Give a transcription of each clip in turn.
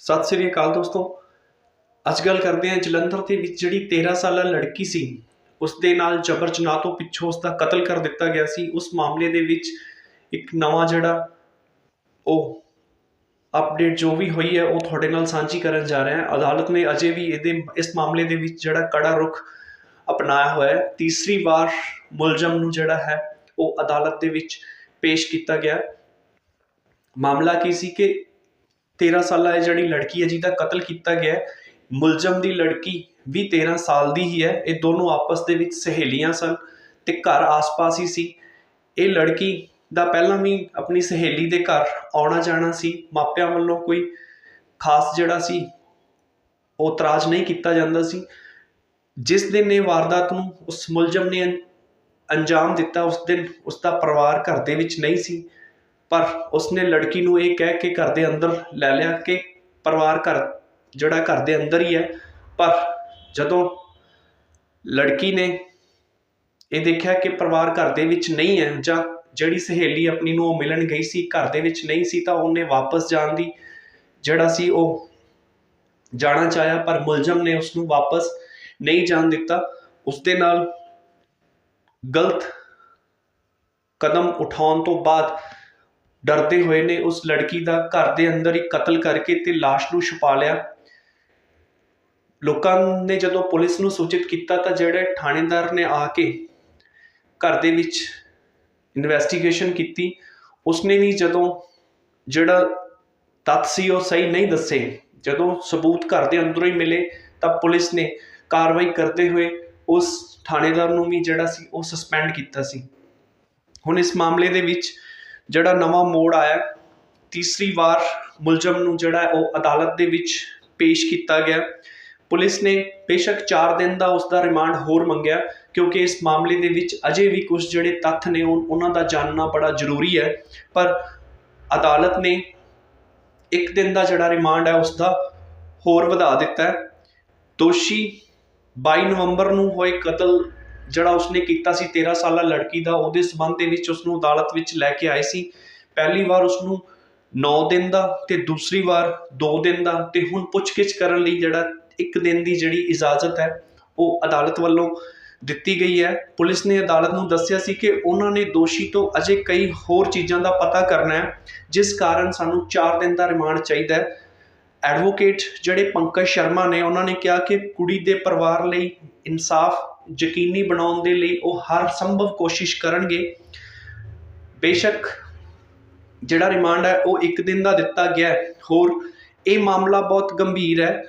ਸਤਿ ਸ੍ਰੀ ਅਕਾਲ ਦੋਸਤੋ। ਅੱਜ ਗੱਲ ਕਰਦੇ ਹਾਂ ਜਲੰਧਰ ਦੇ ਵਿੱਚ ਜਿਹੜੀ 13 ਸਾਲਾ ਲੜਕੀ ਸੀ ਉਸ ਦੇ ਨਾਲ ਜਬਰ ਜਨਾਹ ਤੋਂ ਪਿੱਛੋਂ ਉਸ ਦਾ ਕਤਲ ਕਰ ਦਿੱਤਾ ਗਿਆ ਸੀ। ਉਸ ਮਾਮਲੇ ਦੇ ਵਿੱਚ ਇੱਕ ਨਵਾਂ ਜਿਹੜਾ ਉਹ ਅਪਡੇਟ ਜੋ ਵੀ ਹੋਈ ਹੈ, ਉਹ ਤੁਹਾਡੇ ਨਾਲ ਸਾਂਝੀ ਕਰਨ ਜਾ ਰਹੇ ਹਾਂ। ਅਦਾਲਤ ਨੇ ਅਜੇ ਵੀ ਇਹਦੇ, ਇਸ ਮਾਮਲੇ ਦੇ ਵਿੱਚ ਜਿਹੜਾ ਕੜਾ ਰੁਖ ਅਪਣਾਇਆ ਹੋਇਆ ਹੈ। ਤੀਸਰੀ ਵਾਰ ਮੁਲਜ਼ਮ ਨੂੰ ਜਿਹੜਾ ਹੈ, ਉਹ ਅਦਾਲਤ ਦੇ ਵਿੱਚ ਪੇਸ਼ ਕੀਤਾ ਗਿਆ। ਮਾਮਲਾ ਕੀ ਸੀ ਕਿ 13 ਸਾਲਾਂ ਇਹ ਜਿਹੜੀ ਲੜਕੀ ਹੈ ਜਿਹਦਾ ਕਤਲ ਕੀਤਾ ਗਿਆ ਹੈ, ਮੁਲਜ਼ਮ ਦੀ ਲੜਕੀ ਵੀ 13 ਸਾਲ ਦੀ ਹੀ ਹੈ। ਇਹ ਦੋਨੋਂ ਆਪਸ ਦੇ ਵਿੱਚ ਸਹੇਲੀਆਂ ਸਨ ਤੇ ਘਰ ਆਸ-ਪਾਸ ਹੀ ਸੀ। ਇਹ ਲੜਕੀ ਦਾ ਪਹਿਲਾਂ ਵੀ ਆਪਣੀ ਸਹੇਲੀ ਦੇ ਘਰ ਆਉਣਾ ਜਾਣਾ ਸੀ। ਮਾਪਿਆਂ ਵੱਲੋਂ ਕੋਈ ਖਾਸ ਜਿਹੜਾ ਸੀ ਉਹ ਤਰਾਜ ਨਹੀਂ ਕੀਤਾ ਜਾਂਦਾ ਸੀ। ਜਿਸ ਦਿਨ ਇਹ ਵਾਰਦਾਤ ਨੂੰ ਉਸ ਮੁਲਜ਼ਮ ਨੇ ਅੰਜਾਮ ਦਿੱਤਾ ਉਸ ਦਿਨ ਉਸ ਦਾ ਪਰਿਵਾਰ ਘਰ ਦੇ ਵਿੱਚ ਨਹੀਂ ਸੀ। ਪਰ ਉਸਨੇ ਲੜਕੀ ਨੂੰ ਇਹ ਕਹਿ ਕੇ ਘਰ ਦੇ ਅੰਦਰ ਲੈ ਲਿਆ ਕਿ ਪਰਿਵਾਰ ਘਰ ਜਿਹੜਾ ਘਰ ਦੇ ਅੰਦਰ ਹੀ ਹੈ। ਪਰ ਜਦੋਂ ਲੜਕੀ ਨੇ ਇਹ ਦੇਖਿਆ ਕਿ ਪਰਿਵਾਰ ਘਰ ਦੇ ਵਿੱਚ ਨਹੀਂ ਹੈ ਜਾਂ ਜਿਹੜੀ ਸਹੇਲੀ ਆਪਣੀ ਨੂੰ ਉਹ ਮਿਲਣ ਗਈ ਸੀ, ਘਰ ਦੇ ਵਿੱਚ ਨਹੀਂ ਸੀ, ਤਾਂ ਉਹਨੇ ਵਾਪਸ ਜਾਣ ਦੀ ਜਿਹੜਾ ਸੀ ਉਹ ਜਾਣਾ ਚਾਹਿਆ, ਪਰ ਮੁਲਜ਼ਮ ਨੇ ਉਸ ਨੂੰ ਵਾਪਸ ਨਹੀਂ ਜਾਣ ਦਿੱਤਾ। ਉਸ ਦੇ ਨਾਲ ਗਲਤ ਕਦਮ ਉਠਾਉਣ ਤੋਂ ਬਾਅਦ ਡਰਦੇ ਹੋਏ ਨੇ ਉਸ ਲੜਕੀ ਦਾ ਘਰ ਦੇ ਅੰਦਰ ਹੀ ਕਤਲ ਕਰਕੇ ਤੇ ਲਾਸ਼ ਨੂੰ ਛੁਪਾ ਲਿਆ। ਲੋਕਾਂ ਨੇ ਜਦੋਂ ਪੁਲਿਸ ਨੂੰ ਸੂਚਿਤ ਕੀਤਾ ਤਾਂ ਜਿਹੜੇ ਥਾਣੇਦਾਰ ਨੇ ਆ ਕੇ ਘਰ ਦੇ ਵਿੱਚ ਇਨਵੈਸਟੀਗੇਸ਼ਨ ਕੀਤੀ, ਉਸਨੇ ਵੀ ਜਦੋਂ ਜਿਹੜਾ ਤੱਥ ਸੀ ਉਹ ਸਹੀ ਨਹੀਂ ਦੱਸੇ, ਜਦੋਂ ਸਬੂਤ ਘਰ ਦੇ ਅੰਦਰੋਂ ਹੀ ਮਿਲੇ ਤਾਂ ਪੁਲਿਸ ਨੇ ਕਾਰਵਾਈ ਕਰਦੇ ਹੋਏ ਉਸ ਥਾਣੇਦਾਰ ਨੂੰ ਵੀ ਜਿਹੜਾ ਸੀ ਉਹ ਸਸਪੈਂਡ ਕੀਤਾ ਸੀ। ਹੁਣ ਇਸ ਮਾਮਲੇ ਦੇ ਵਿੱਚ ਜਿਹੜਾ ਨਵਾਂ ਮੋੜ ਆਇਆ, ਤੀਸਰੀ ਵਾਰ ਮੁਲਜ਼ਮ ਨੂੰ ਜਿਹੜਾ ਉਹ ਅਦਾਲਤ ਦੇ ਵਿੱਚ ਪੇਸ਼ ਕੀਤਾ ਗਿਆ। ਪੁਲਿਸ ਨੇ ਬੇਸ਼ੱਕ 4 ਦਿਨ ਦਾ ਉਸ ਦਾ ਰਿਮਾਂਡ ਹੋਰ ਮੰਗਿਆ, ਕਿਉਂਕਿ ਇਸ ਮਾਮਲੇ ਦੇ ਵਿੱਚ ਅਜੇ ਵੀ ਕੁਝ ਜਿਹੜੇ ਤੱਥ ਨੇ, ਉਹ- ਉਹਨਾਂ ਦਾ ਜਾਣਨਾ ਬੜਾ ਜ਼ਰੂਰੀ ਹੈ। ਪਰ ਅਦਾਲਤ ਨੇ ਇੱਕ ਦਿਨ ਦਾ ਜਿਹੜਾ ਰਿਮਾਂਡ ਹੈ ਉਸ ਦਾ ਹੋਰ ਵਧਾ ਦਿੱਤਾ ਹੈ। ਦੋਸ਼ੀ 22 ਨਵੰਬਰ ਨੂੰ ਹੋਏ ਕਤਲ ਜਿਹੜਾ ਉਸਨੇ ਕੀਤਾ ਸੀ 13 ਸਾਲਾ ਲੜਕੀ ਦਾ, ਉਹਦੇ ਸਬੰਧ ਦੇ ਵਿੱਚ ਉਸ ਨੂੰ ਅਦਾਲਤ ਵਿੱਚ ਲੈ ਕੇ ਆਏ ਸੀ। ਪਹਿਲੀ ਵਾਰ ਉਸ ਨੂੰ 9 ਦਿਨ ਦਾ ਤੇ ਦੂਸਰੀ ਵਾਰ 2 ਦਿਨ ਦਾ ਤੇ ਹੁਣ ਪੁੱਛਗਿੱਛ ਕਰਨ ਲਈ ਜਿਹੜਾ ਇੱਕ ਦਿਨ ਦੀ ਜਿਹੜੀ ਇਜਾਜ਼ਤ ਹੈ, ਉਹ ਅਦਾਲਤ ਵੱਲੋਂ ਦਿੱਤੀ ਗਈ ਹੈ। ਪੁਲਿਸ ਨੇ ਅਦਾਲਤ ਨੂੰ ਦੱਸਿਆ ਸੀ ਕਿ ਉਹਨਾਂ ਨੇ ਦੋਸ਼ੀ ਤੋਂ ਅਜੇ ਕਈ ਹੋਰ ਚੀਜ਼ਾਂ ਦਾ ਪਤਾ ਕਰਨਾ ਹੈ, ਜਿਸ ਕਾਰਨ ਸਾਨੂੰ 4 ਦਿਨ ਦਾ ਰਿਮਾਂਡ ਚਾਹੀਦਾ ਹੈ। ਐਡਵੋਕੇਟ ਜਿਹੜੇ ਪੰਕਜ ਸ਼ਰਮਾ ਨੇ, ਉਹਨਾਂ ਨੇ ਕਿਹਾ ਕਿ ਕੁੜੀ ਦੇ ਪਰਿਵਾਰ ਲਈ ਇਨਸਾਫ ਯਕੀਨੀ ਬਣਾਉਣ ਦੇ ਲਈ ਉਹ ਹਰ ਸੰਭਵ ਕੋਸ਼ਿਸ਼ ਕਰਨਗੇ। ਬੇਸ਼ੱਕ ਜਿਹੜਾ ਰਿਮਾਂਡ ਹੈ, ਉਹ ਇੱਕ ਦਿਨ ਦਾ ਦਿੱਤਾ ਗਿਆ ਹੋਰ, ਇਹ ਮਾਮਲਾ ਬਹੁਤ ਗੰਭੀਰ ਹੈ।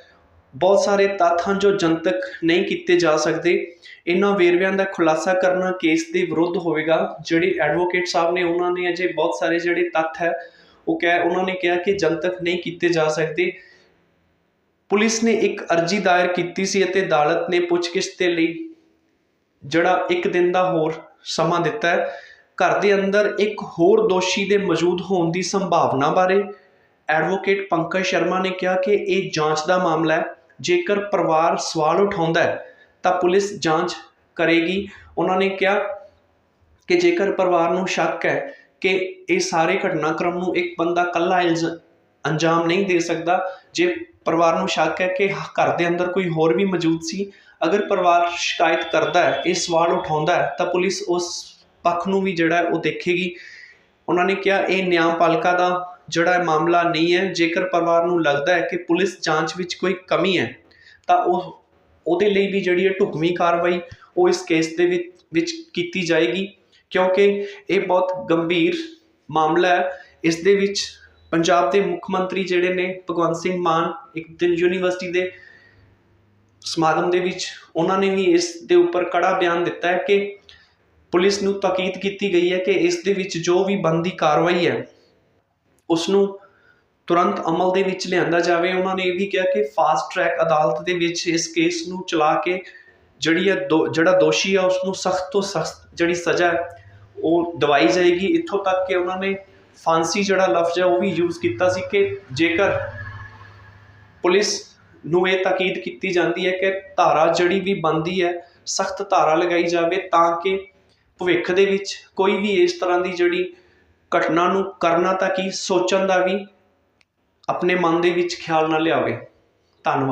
ਬਹੁਤ ਸਾਰੇ ਤੱਥ ਹਨ ਜੋ ਜਨਤਕ ਨਹੀਂ ਕੀਤੇ ਜਾ ਸਕਦੇ, ਇਹਨਾਂ ਵੇਰਵਿਆਂ ਦਾ ਖੁਲਾਸਾ ਕਰਨਾ ਕੇਸ ਦੇ ਵਿਰੁੱਧ ਹੋਵੇਗਾ। ਜਿਹੜੇ ਐਡਵੋਕੇਟ ਸਾਹਿਬ ਨੇ, ਉਹਨਾਂ ਨੇ ਅਜੇ ਬਹੁਤ ਸਾਰੇ ਜਿਹੜੇ ਤੱਥ ਹੈ, ਉਹ ਕਹਿ, ਉਹਨਾਂ ਨੇ ਕਿਹਾ ਕਿ ਜਨਤਕ ਨਹੀਂ ਕੀਤੇ ਜਾ ਸਕਦੇ। ਪੁਲਿਸ ਨੇ ਇੱਕ ਅਰਜ਼ੀ ਦਾਇਰ ਕੀਤੀ ਸੀ ਅਤੇ ਅਦਾਲਤ ਨੇ ਪੁੱਛਗਿੱਛ ਦੇ ਲਈ ਜਿਹੜਾ ਇੱਕ ਦਿਨ ਦਾ ਹੋਰ ਸਮਾਂ ਦਿੱਤਾ ਹੈ, ਘਰ ਦੇ ਅੰਦਰ ਇੱਕ ਹੋਰ ਦੋਸ਼ੀ ਦੇ ਮੌਜੂਦ ਹੋਣ ਦੀ ਸੰਭਾਵਨਾ ਬਾਰੇ ਐਡਵੋਕੇਟ ਪੰਕਜ ਸ਼ਰਮਾ ਨੇ ਕਿਹਾ ਕਿ ਇਹ ਜਾਂਚ ਦਾ ਮਾਮਲਾ ਹੈ। ਜੇਕਰ ਪਰਿਵਾਰ ਸਵਾਲ ਉਠਾਉਂਦਾ ਹੈ, ਤਾਂ ਪੁਲਿਸ ਜਾਂਚ ਕਰੇਗੀ। ਉਹਨਾਂ ਨੇ ਕਿਹਾ ਕਿ ਜੇਕਰ ਪਰਿਵਾਰ ਨੂੰ ਸ਼ੱਕ ਹੈ ਕਿ ਇਹ ਸਾਰੇ ਘਟਨਾਕ੍ਰਮ ਨੂੰ ਇੱਕ ਬੰਦਾ ਇਕੱਲਾ ਇਲਜ਼- ਅੰਜਾਮ ਨਹੀਂ ਦੇ ਸਕਦਾ, ਜੇ ਪਰਿਵਾਰ ਨੂੰ ਸ਼ੱਕ ਹੈ ਕਿ ਘਰ ਦੇ ਅੰਦਰ ਕੋਈ ਹੋਰ ਵੀ ਮੌਜੂਦ ਸੀ? ਅਗਰ ਪਰਿਵਾਰ ਸ਼ਿਕਾਇਤ ਕਰਦਾ ਹੈ, ਇਹ ਸਵਾਲ ਉਠਾਉਂਦਾ ਹੈ, ਤਾਂ ਪੁਲਿਸ ਉਸ ਪੱਖ ਨੂੰ ਵੀ ਜਿਹੜਾ ਉਹ ਦੇਖੇਗੀ। ਉਹਨਾਂ ਨੇ ਕਿਹਾ, ਇਹ ਨਿਆਂ ਪਾਲਿਕਾ ਦਾ ਜਿਹੜਾ ਇਹ ਮਾਮਲਾ ਨਹੀਂ ਹੈ। ਜੇਕਰ ਪਰਿਵਾਰ ਨੂੰ ਲੱਗਦਾ ਹੈ ਕਿ ਪੁਲਿਸ ਜਾਂਚ ਵਿੱਚ ਕੋਈ ਕਮੀ ਹੈ, ਤਾਂ ਉਹ, ਉਹਦੇ ਲਈ ਵੀ ਜਿਹੜੀ ਹੈ ਢੁਕਵੀਂ ਕਾਰਵਾਈ ਉਹ ਇਸ ਕੇਸ ਦੇ ਵਿੱਚ ਵਿੱਚ ਕੀਤੀ ਜਾਏਗੀ। ਕਿਉਂਕਿ ਇਹ ਬਹੁਤ ਗੰਭੀਰ ਮਾਮਲਾ ਹੈ। ਇਸ ਦੇ ਵਿੱਚ ਪੰਜਾਬ ਦੇ ਮੁੱਖ ਮੰਤਰੀ ਜਿਹੜੇ ਨੇ, ਭਗਵੰਤ ਸਿੰਘ ਮਾਨ, ਇੱਕ ਦਿਨ ਯੂਨੀਵਰਸਿਟੀ ਦੇ ਸਮਾਗਮ ਦੇ ਵਿੱਚ ਉਹਨਾਂ ਨੇ ਵੀ ਇਸ ਦੇ ਉੱਪਰ ਕੜਾ ਬਿਆਨ ਦਿੱਤਾ ਹੈ ਕਿ ਪੁਲਿਸ ਨੂੰ ਤਾਕੀਦ ਕੀਤੀ ਗਈ ਹੈ ਕਿ ਇਸ ਦੇ ਵਿੱਚ ਜੋ ਵੀ ਬੰਦੀ ਕਾਰਵਾਈ ਹੈ ਉਸ ਨੂੰ ਤੁਰੰਤ ਅਮਲ ਦੇ ਵਿੱਚ ਲਿਆਂਦਾ ਜਾਵੇ। ਉਹਨਾਂ ਨੇ ਇਹ ਵੀ ਕਿਹਾ ਕਿ ਫਾਸਟ ਟਰੈਕ ਅਦਾਲਤ ਦੇ ਵਿੱਚ ਇਸ ਕੇਸ ਨੂੰ ਚਲਾ ਕੇ ਜਿਹੜੀ ਹੈ ਦੋ- ਜਿਹੜਾ ਦੋਸ਼ੀ ਹੈ ਉਸ ਨੂੰ ਸਖਤ ਤੋਂ ਸਖਤ ਜਿਹੜੀ ਸਜ਼ਾ ਹੈ, ਉਹ ਦਵਾਈ ਜਾਏਗੀ। ਇੱਥੋਂ ਤੱਕ ਕਿ ਉਹਨਾਂ ਨੇ ਫਾਂਸੀ ਜਿਹੜਾ ਲਫ਼ਜ਼ ਹੈ ਉਹ ਵੀ ਯੂਜ਼ ਕੀਤਾ ਸੀ ਕਿ ਜੇਕਰ ਪੁਲਿਸ ਨੂੰ ਇਹ ਤਾਕੀਦ ਕੀਤੀ ਜਾਂਦੀ ਹੈ ਕਿ ਧਾਰਾ ਜਿਹੜੀ ਵੀ ਬੰਦੀ ਹੈ, ਸਖਤ ਧਾਰਾ ਲਗਾਈ ਜਾਵੇ ਤਾਂ ਕਿ ਭਵਿੱਖ ਦੇ ਵਿੱਚ ਕੋਈ ਵੀ ਇਸ ਤਰ੍ਹਾਂ ਦੀ ਜਿਹੜੀ ਘਟਨਾ ਨੂੰ ਕਰਨਾ ਤਾਂ ਕੀ ਸੋਚਣ ਦਾ ਵੀ ਆਪਣੇ ਮਨ ਦੇ ਵਿੱਚ ਖਿਆਲ ਨਾ ਲਿਆਵੇ। ਧੰਨਵਾਦ।